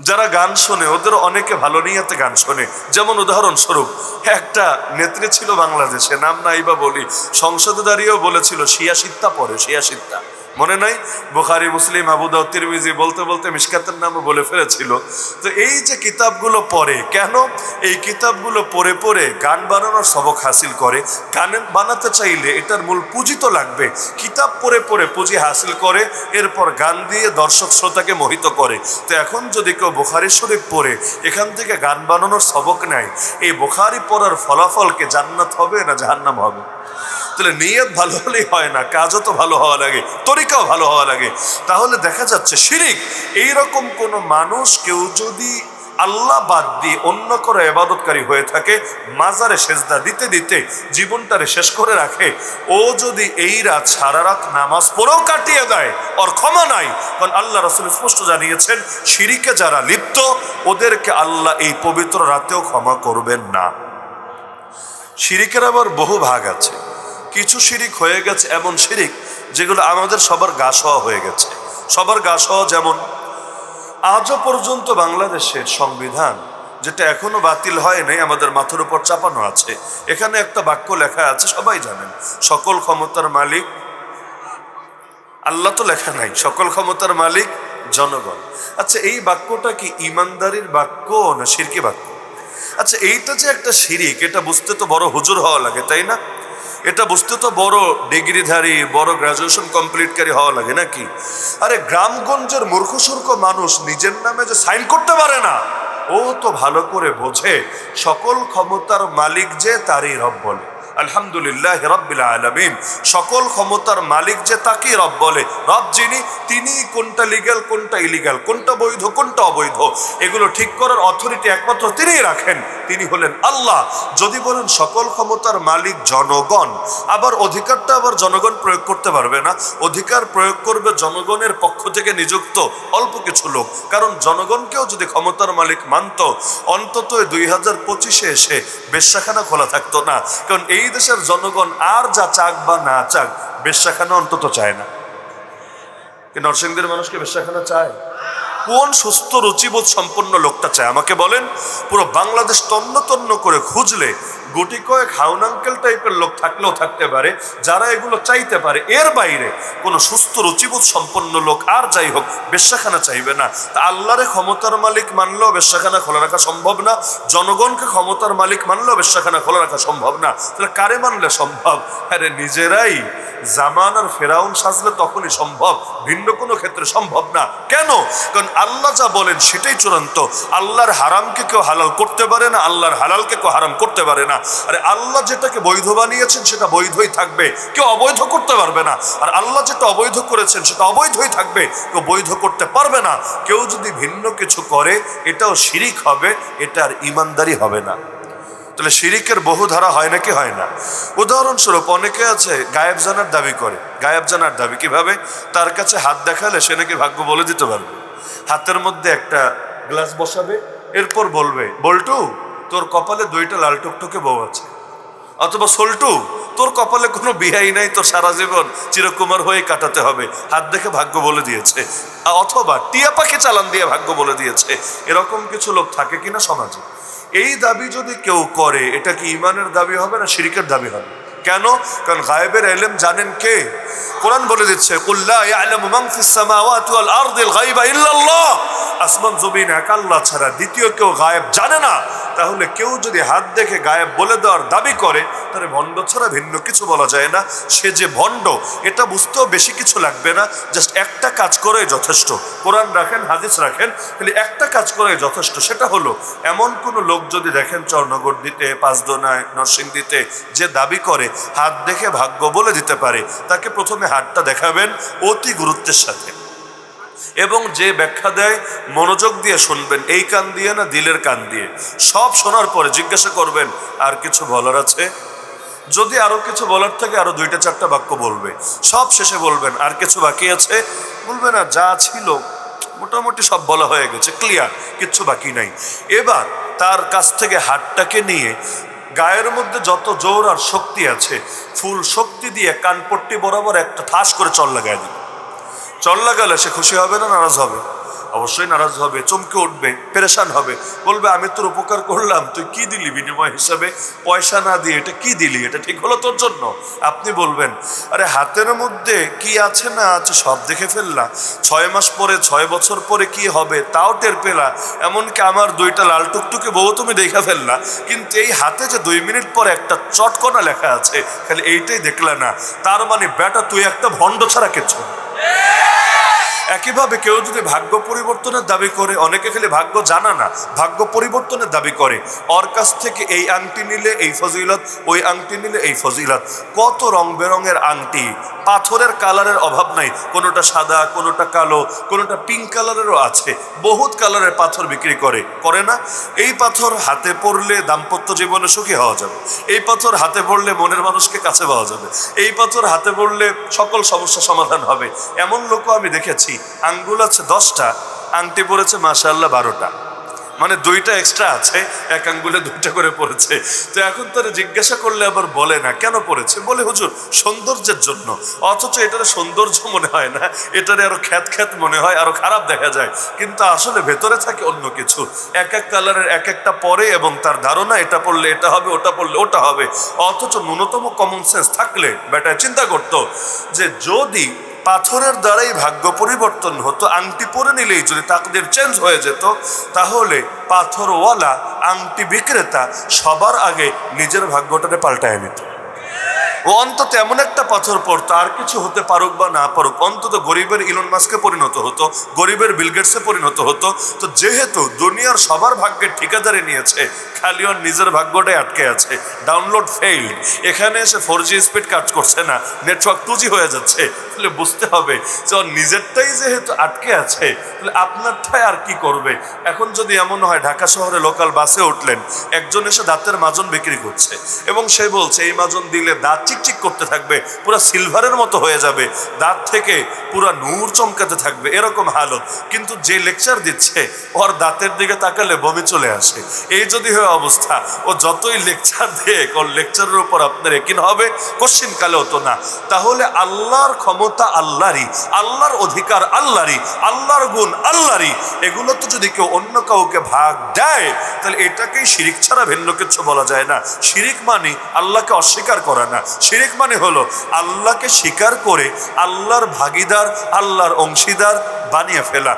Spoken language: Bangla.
যারা গান শোনে, ওদের অনেকে ভালো নিয়াতে গান শোনে। যেমন উদাহরণস্বরূপ, একটা নেত্রী ছিল বাংলাদেশে, নাম নাই বা বলি, সংসদে দাঁড়িয়েও বলেছিল, শিয়া সিত্তা পরে শিয়া সিত্তা। মনে নাই? বুখারি, মুসলিম আবুদাউ তিরমিজি বলতে বলতে মিসকাতের নামও বলে ফেলেছিল। তো এই যে কিতাবগুলো পড়ে, কেন? এই কিতাবগুলো পড়ে পড়ে গান বানানোর সবক হাসিল করে। গান বানাতে চাইলে এটার মূল পুঁজি তো লাগবে। কিতাব পড়ে পড়ে পুঁজি হাসিল করে, এরপর গান দিয়ে দর্শক শ্রোতাকে মোহিত করে। তো এখন যদি কেউ বুখারি শরীফ পড়ে, এখান থেকে গান বানানোর সবক নেয়। এই বুখারি পড়ার ফলাফলকে জান্নাত হবে না জাহান্নাম হবে? তাহলে নিয়ত ভালো হলেই হয় না, কাজও তো ভালো হওয়া লাগে, তরিকাও ভালো হওয়া লাগে। তাহলে দেখা যাচ্ছে শিরিক, এইরকম কোনো মানুষ কেউ যদি আল্লাহ বাদ দিয়ে অন্য কোনো এবাদতকারী হয়ে থাকে, মাজারে সেজদা দিতে দিতে জীবনটারে শেষ করে রাখে, ও যদি এই রাত সারা রাত নামাজ পড়েও কাটিয়ে দেয়, ওর ক্ষমা নাই। কারণ আল্লাহ রসুল স্পষ্ট জানিয়েছেন, শিরিকে যারা লিপ্ত, ওদেরকে আল্লাহ এই পবিত্র রাতেও ক্ষমা করবেন না। শিরিকের আবার বহু ভাগ আছে। কিছু শিরিক হয়ে গেছে এমন শিরিক যেগুলো আমাদের সবার গা হয়ে গেছে। সবার গা যেমন আজও পর্যন্ত বাংলাদেশের সংবিধান যেটা এখনও বাতিল হয় নাই, আমাদের মাথার উপর চাপানো আছে। এখানে একটা বাক্য লেখা আছে, সবাই জানেন, সকল ক্ষমতার মালিক আল্লাহ তো লেখা নাই, সকল ক্ষমতার মালিক জনগণ। আচ্ছা এই বাক্যটা কি ইমানদারির বাক্য না শিরকি বাক্য? আচ্ছা এইটা যে একটা শিরিক, এটা বুঝতে তো বড় হুজুর হওয়া লাগে, তাই না? এটা বুঝতে তো বড় ডিগ্রিধারী, বড় গ্রাজুয়েশন কমপ্লিটকারী হওয়া লাগে নাকি? আরে গ্রামগঞ্জের মূর্খসূর্খ মানুষ নিজের নামে যে সাইন করতে পারে না, ও তো ভালো করে বোঝে। সকল ক্ষমতার মালিক যে তারই রব বলে। আলহামদুলিল্লাহ রব্বিল আলমিন। সকল ক্ষমতার মালিক যে তাকেই রব বলে। রব যিনি তিনি কোনটা লিগ্যাল কোনটা ইলিগাল কোনটা বৈধ, কোনটা অবৈধ। এগুলো ঠিক করার অথরিটি একমাত্র তিনিই রাখেন। তিনি হলেন আল্লাহ। যদি বলেন সকল ক্ষমতার মালিক জনগণ, আবার অধিকারটা আবার জনগণ প্রয়োগ করতে পারবে না। অধিকার প্রয়োগ করবে জনগণের পক্ষ থেকে নিযুক্ত অল্প কিছু লোক। কারণ জনগণকেও যদি ক্ষমতার মালিক মানত, অন্তত দুই হাজার পঁচিশে এসে বেশ্যাখানা খোলা থাকতো না। কারণ এই দেশের জনগণ আর যা চাক বা না চাক বেশ্যাখানা অন্তত চায় না। নরসিংদের মানুষকে বেশ্যাখানা চায়? কোন সুস্থ রুচিবোধ সম্পন্ন লোকটা চায়? আমাকে বলেন। পুরো বাংলাদেশ তন্ন তন্ন করে খুঁজলে গুটি কয়েক হাউন আঙ্কেল টাইপের লোক থাকলেও থাকতে পারে, যারা এগুলো চাইতে পারে। এর বাইরে কোনো সুস্থ রুচিবোধ সম্পন্ন লোক আর যাই হোক, বেশ্যাখানা চাইবে না। তা আল্লাহরে ক্ষমতার মালিক মানলেও বেশ্যাখানা খোলা রাখা সম্ভব না। জনগণকে ক্ষমতার মালিক মানলেও বেশ্যাখানা খোলা রাখা সম্ভব না। তাহলে কারে মানলে সম্ভব? আরে নিজেরাই। জামান আর ফেরাউন সাজলে তখনই সম্ভব। ভিন্ন কোনো ক্ষেত্রে সম্ভব না। কেন? কারণ আল্লাহ যা বলেন সেটাই চূড়ান্ত। আল্লাহর হারামকে কেউ হালাল করতে পারে না, আল্লাহর হালালকে কেউ হারাম করতে পারে না। আর আল্লাহ যেটাকে বৈধ বানিয়েছেন সেটা বৈধই থাকবে, কেউ অবৈধ করতে পারবে না। আর আল্লাহ যেটা অবৈধ করেছেন সেটা অবৈধই থাকবে, কেউ বৈধ করতে পারবে না। কেউ যদি ভিন্ন কিছু করে, এটাও শিরিক হবে, এটা আর ইমানদারি হবে না। তাহলে শিরিকের বহু ধারা হয় নাকি হয় না? উদাহরণস্বরূপ অনেকে আছে, গায়েব জানার দাবি করে। গায়েব জানার দাবি কীভাবে? তার কাছে হাত দেখালে সে নাকি ভাগ্য বলে দিতে পারবে। হাতের মধ্যে একটা গ্লাস বসাবে, এরপর বলবে, বল্টু, তোর কপালে দুইটা লাল টুকটুকে বউ আছে। অথবা, সোল্টু, তোর কপালে কোনো বিহাই নাই তো সারা জীবন চিরকুমার হয়ে কাটাতে হবে। হাত দেখে ভাগ্য বলে দিয়েছে। অথবা, টিয়া পাখি চালান দিয়ে ভাগ্য বলে দিয়েছে। এরকম কিছু লোক থাকে কিনা সমাজে। এই দাবি যদি কেউ করে, এটা কি ইমানের দাবি হবে না শিরিকের দাবি হবে? কেন? কারণ গায়েবের এলেম জানেন কে? কোরআন বলে দিচ্ছে মান আসমান, জমিন এক আল্লাহ ছাড়া দ্বিতীয় কেউ গায়েব জানে না। তাহলে কেউ যদি হাত দেখে গায়েব বলে দেওয়ার দাবি করে, তাহলে ভণ্ড ছাড়া ভিন্ন কিছু বলা যায় না। সে যে ভণ্ড, এটা বুঝতেও বেশি কিছু লাগবে না। জাস্ট একটা কাজ করে যথেষ্ট। কোরআন রাখেন, হাদিস রাখেন, খালি একটা কাজ করে যথেষ্ট। সেটা হলো, এমন কোনো লোক যদি দেখেন চরনগর দিতে, পাঁচদোনায়, নরসিংদীতে যে দাবি করে, হাত দেখে ভাগ্য বলে দিতে পারে, তাকে প্রথমে হাতটা দেখাবেন অতি গুরুত্বের সাথে। এবং যে ব্যাখ্যা দেয়, মনোযোগ দিয়ে শুনবেন। এই কান দিয়ে না দিলের কান দিয়ে? সব শোনার পরে জিজ্ঞাসা করবেন, আর কিছু বলার আছে? যদি আরও কিছু বলার থাকে, আরও দুইটা চারটা বাক্য বলবে। সব শেষে বলবেন, আর কিছু বাকি আছে? বলবে, না, যা ছিল, মোটামুটি সব বলা হয়ে গেছে ক্লিয়ার কিচ্ছু বাকি নাই। এবার তার কাছ থেকে হাতটাকে নিয়ে গায়ের মধ্যে যত জোর আর শক্তি আছে, ফুল শক্তি দিয়ে কানপট্টি বরাবর একটা ঠাস করে চল লাগায় দিবে। চল লাগালে সে খুশি হবে না, নারাজ হবে? অবশ্যই নারাজ হবে, চমকে উঠবে, পেরেশান হবে। বলবে, আমি তোর উপকার করলাম, তুই কি দিলি বিনিময় হিসাবে? পয়সা না দিয়ে এটা কি দিলি? এটা ঠিক হলো তোর জন্য? আপনি বলবেন, আরে, হাতের মধ্যে কি আছে না আছে সব দেখে ফেললা। ছয় মাস পরে, ছয় বছর পরে কি হবে তাও টের পেলা। এমনকি আমার দুইটা লাল টুকটুকে বউ তুমি দেখা ফেললা। কিন্তু এই হাতে যে দুই মিনিট পর একটা চটকনা লেখা আছে, খালি এইটাই দেখলা না। তার মানে বেটা, তুই একটা ভণ্ড ছাড়া কিছু। একইভাবে কেউ যদি ভাগ্য পরিবর্তনের দাবি করে, অনেকে খালি ভাগ্য জানা না, ভাগ্য পরিবর্তনের দাবি করে। ওর কাছ থেকে এই আংটি নিলে এই ফজিলত, ওই আংটি নিলে এই ফজিলত। কত রং বেরঙের আংটি পাথরের কালারের অভাব নাই। কোনোটা সাদা, কোনোটা কালো, কোনোটা পিঙ্ক কালারেরও আছে। বহুত কালারের পাথর বিক্রি করে। করে না? এই পাথর হাতে পড়লে দাম্পত্য জীবনে সুখী হওয়া যাবে। এই পাথর হাতে পড়লে মনের মানুষকে কাছে পাওয়া যাবে। এই পাথর হাতে পড়লে সকল সমস্যা সমাধান হবে। এমন লোকও আমি দেখেছি। আঙ্গুল আছে দশটা, আংটি পড়েছে মাশাল্লাহ বারোটা। মানে দুইটা এক্সট্রা আছে, এক আঙ্গুলে দুইটা করে পড়েছে। তো এখন তারা জিজ্ঞাসা করলে আবার বলে না, কেন পড়েছে? বলে, হুজুর, সৌন্দর্যের জন্য। অথচ এটার সৌন্দর্য মনে হয় না, এটারে আরও খ্যাত খ্যাত মনে হয়, আরও খারাপ দেখা যায়। কিন্তু আসলে ভেতরে থাকে অন্য কিছু। এক এক কালারের এক একটা পরে এবং তার ধারণা, এটা পড়লে এটা হবে, ওটা পড়লে ওটা হবে। অথচ ন্যূনতম কমন সেন্স থাকলে, বেটা, চিন্তা করতো যে যদি পাথরের দ্বারাই ভাগ্য পরিবর্তন হতো, আংটি পরে নিলেই যদি তাকদের চেঞ্জ হয়ে যেত, তাহলে পাথরওয়ালা, আংটি বিক্রেতা সবার আগে নিজের ভাগ্যটাকে পাল্টায় নিত। ও অন্তত এমন একটা পাথর পড়তো আর কিছু হতে পারুক বা না পারুক, অন্তত গরিবের ইলন মাস্কে পরিণত হতো, গরিবের বিলগেটসে পরিণত হতো। তো যেহেতু দুনিয়ার সবার ভাগ্যের ঠিকাদারি নিয়েছে খালি ওর নিজের ভাগ্যটাই আটকে আছে ডাউনলোড ফেইল্ড এখানে এসে ফোর জি স্পিড কাজ করছে না নেটওয়ার্ক টু জি হয়ে যাচ্ছে। তাহলে বুঝতে হবে যে ওর নিজেরটাই যেহেতু আটকে আছে, তাহলে আপনারটাই আর কি করবে? এখন যদি এমন হয়, ঢাকা শহরে লোকাল বাসে উঠলেন, একজন এসে দাঁতের মাজন বিক্রি করছে, এবং সে বলছে, এই মাজন দিলে দাঁত চিকচিক করতে থাকবে পুরো সিলভারের মতো হয়ে যাবে, দাঁত থেকে পুরো নূর চমকাতে থাকবে, এরকম হালত। কিন্তু যে লেকচার দিচ্ছে, ওর দাঁতের দিকে তাকালে বমি চলে আসে। এই যদি হয় অবস্থা, ও যতই লেকচার দেয় ওর লেকচারের উপর আপনার একিন হবে, কোশ্চিন কালেও তো না। তাহলে আল্লাহর ক্ষমতা আল্লাহরই, আল্লাহর অধিকার আল্লাহরই, আল্লাহর গুণ আল্লাহরই। এগুলো তো যদি কেউ অন্য কাউকে ভাগ দেয়, তাহলে এটাকেই শিরিক ছাড়া ভিন্ন কিছু বলা যায় না। শিরিক মানে আল্লাহকে অস্বীকার করা না। শিরিক মানে হলো আল্লাহকে স্বীকার করে আল্লাহর ভাগিদার আল্লাহর অংশীদার বানিয়ে ফেলা।